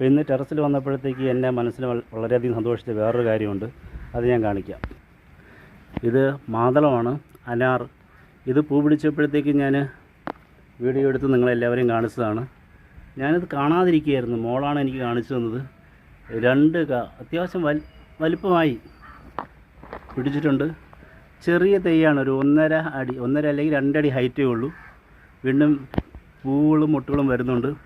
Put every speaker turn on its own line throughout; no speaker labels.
ഇന്ന് ടെറസിൽ വന്നപ്പോഴത്തേക്ക് എന്റെ മനസ്സിൽ വളരെയധികം സന്തോഷിച്ച വേറൊരു കാര്യമുണ്ട്. അത് ഞാൻ കാണിക്കാം. ഇത് മാതളമാണ് അനാർ. ഇത് പൂ പിടിച്ചപ്പോഴത്തേക്ക് ഞാൻ വീഡിയോ എടുത്ത് നിങ്ങളെല്ലാവരെയും കാണിച്ചതാണ്. ഞാനിത് കാണാതിരിക്കുകയായിരുന്നു. മോളാണ് എനിക്ക് കാണിച്ചു തന്നത്. രണ്ട് അത്യാവശ്യം വൽ വലിപ്പമായി പിടിച്ചിട്ടുണ്ട്. ചെറിയ തെയ്യാണ് ഒരു ഒന്നര അടി ഒന്നര അല്ലെങ്കിൽ രണ്ടടി ഹൈറ്റേ ഉള്ളൂ. വീണ്ടും പൂവുകളും മുട്ടുകളും വരുന്നുണ്ട്.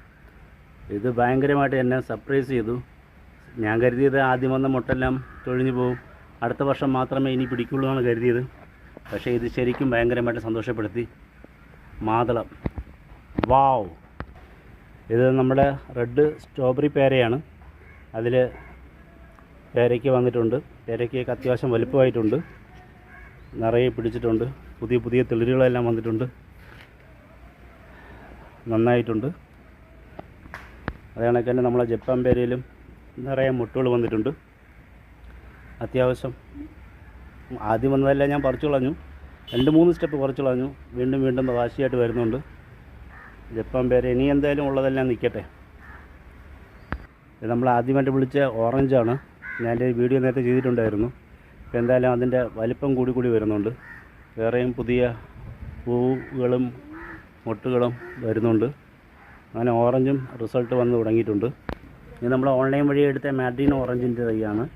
ഇത് ഭയങ്കരമായിട്ട് എന്നെ സർപ്രൈസ് ചെയ്തു. ഞാൻ കരുതിയത് ആദ്യം വന്ന മുട്ടെല്ലാം തൊഴിഞ്ഞു പോകും അടുത്ത വർഷം മാത്രമേ ഇനി പിടിക്കുള്ളൂ എന്നാണ് കരുതിയത്. പക്ഷേ ഇത് ശരിക്കും ഭയങ്കരമായിട്ട് സന്തോഷപ്പെടുത്തി. മാതളം. വാവ്. ഇത് നമ്മുടെ റെഡ് സ്ട്രോബെറി പേരയാണ്. അതിൽ പേരയ്ക്ക് വന്നിട്ടുണ്ട്. പേരയ്ക്കൊക്കെ അത്യാവശ്യം വലുപ്പമായിട്ടുണ്ട്. നിറയെ പിടിച്ചിട്ടുണ്ട്. പുതിയ പുതിയ തെളിരുകളെല്ലാം വന്നിട്ടുണ്ട്. നന്നായിട്ടുണ്ട്. അതേ കണക്ക് നമ്മളെ ജപ്പാൻ പേരയിലും നിറയെ മുട്ടുകൾ വന്നിട്ടുണ്ട്. അത്യാവശ്യം ആദ്യം വന്നതല്ല ഞാൻ പറിച്ചു കളഞ്ഞു. രണ്ട് മൂന്ന് സ്റ്റെപ്പ് പറിച്ചു കളഞ്ഞു. വീണ്ടും വീണ്ടും വാശിയായിട്ട് വരുന്നുണ്ട്. ജപ്പാൻ പേര് ഇനി എന്തായാലും ഉള്ളതെല്ലാം നിൽക്കട്ടെ നമ്മൾ ആദ്യമായിട്ട് വിളിച്ച ഓറഞ്ചാണ് ഞാൻ എന്റെ വീഡിയോ നേരത്തെ ചെയ്തിട്ടുണ്ടായിരുന്നു. ഇപ്പോൾ എന്തായാലും അതിന്റെ വലിപ്പം കൂടി കൂടി വരുന്നുണ്ട്. വേറെയും പുതിയ പൂവുകളും മുട്ടുകളും വരുന്നുണ്ട്. അങ്ങനെ ഓറഞ്ചും റിസൾട്ട് വന്ന് തുടങ്ങിയിട്ടുണ്ട്. ഇനി നമ്മൾ ഓൺലൈൻ വഴി എടുത്ത മാഡ്രീൻ ഓറഞ്ചിന്റെ തൈയാണ്.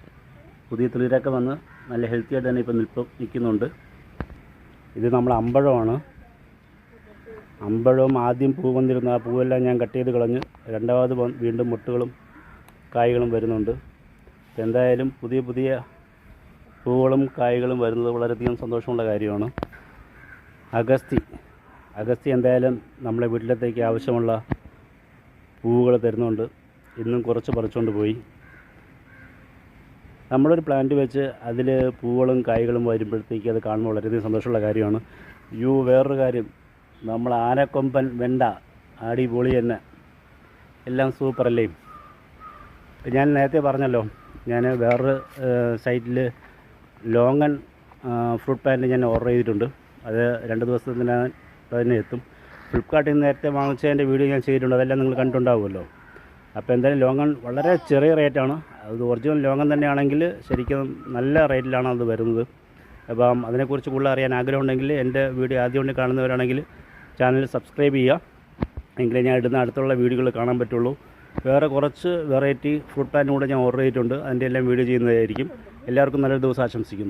പുതിയ തുളിരൊക്കെ വന്ന് നല്ല ഹെൽത്തി ആയിട്ട് തന്നെ ഇപ്പോൾ നിൽപ്പ് നിൽക്കുന്നുണ്ട്. ഇത് നമ്മൾ അമ്പഴമാണ്. അമ്പഴവും ആദ്യം പൂ വന്നിരുന്നു ആ പൂവെല്ലാം ഞാൻ കട്ട് ചെയ്ത് കളഞ്ഞ് രണ്ടാമത് വീണ്ടും മുട്ടുകളും കായ്കളും വരുന്നുണ്ട്. എന്തായാലും പുതിയ പുതിയ പൂവുകളും കായ്കളും വരുന്നത് വളരെയധികം സന്തോഷമുള്ള കാര്യമാണ്. അഗസ്തി. അഗസ്തി എന്തായാലും നമ്മുടെ വീട്ടിലത്തേക്ക് ആവശ്യമുള്ള പൂവുകൾ തരുന്നുണ്ട് ഇന്നും കുറച്ച് പറിച്ചുകൊണ്ട് പോയി. നമ്മളൊരു പ്ലാന്റ് വെച്ച് അതിൽ പൂവുകളും കായ്കളും വരുമ്പോഴത്തേക്ക് അത് കാണുമ്പോൾ വളരെയധികം സന്തോഷമുള്ള കാര്യമാണ്. യു വേറൊരു കാര്യം നമ്മൾ ആനക്കൊമ്പൻ വെണ്ട അടിപൊളി തന്നെ എല്ലാം സൂപ്പറല്ലേ ഞാൻ നേരത്തെ പറഞ്ഞല്ലോ ഞാൻ വേറൊരു സൈറ്റിൽ ലോങ്ങൻ ഫ്രൂട്ട് പാന്റ് ഞാൻ ഓർഡർ ചെയ്തിട്ടുണ്ട്. അത് രണ്ട് ദിവസത്തിനകം തന്നെ എത്തും. ഫ്ലിപ്കാർട്ടിൽ നിന്ന് നേരത്തെ വാങ്ങിച്ചതിന്റെ വീഡിയോ ഞാൻ ചെയ്തിട്ടുണ്ട്. അതെല്ലാം നിങ്ങൾ കണ്ടിട്ടുണ്ടാവുമല്ലോ. അപ്പോൾ എന്തായാലും ലോങ്ങൺ വളരെ ചെറിയ റേറ്റാണ് അത് ഒറിജിനൽ ലോങ്ങൺ തന്നെയാണെങ്കിൽ ശരിക്കും നല്ല റേറ്റിലാണ് അത് വരുന്നത്. അപ്പം അതിനെക്കുറിച്ച് കൂടുതൽ അറിയാൻ ആഗ്രഹമുണ്ടെങ്കിൽ എന്റെ വീഡിയോ ആദ്യം കൊണ്ട് കാണുന്നവരാണെങ്കിൽ ചാനൽ സബ്സ്ക്രൈബ് ചെയ്യുക. എങ്കിലേ ഞാൻ ഇടുന്ന അടുത്തുള്ള വീഡിയോകൾ കാണാൻ പറ്റുള്ളൂ. വേറെ കുറച്ച് വെറൈറ്റി ഫുഡ് പാൻ കൂടെ ഞാൻ ഓർഡർ ചെയ്തിട്ടുണ്ട്. അതിന്റെ എല്ലാം വീഡിയോ ചെയ്യുന്നതായിരിക്കും. എല്ലാവർക്കും നല്ലൊരു ദിവസം ആശംസിക്കുന്നു.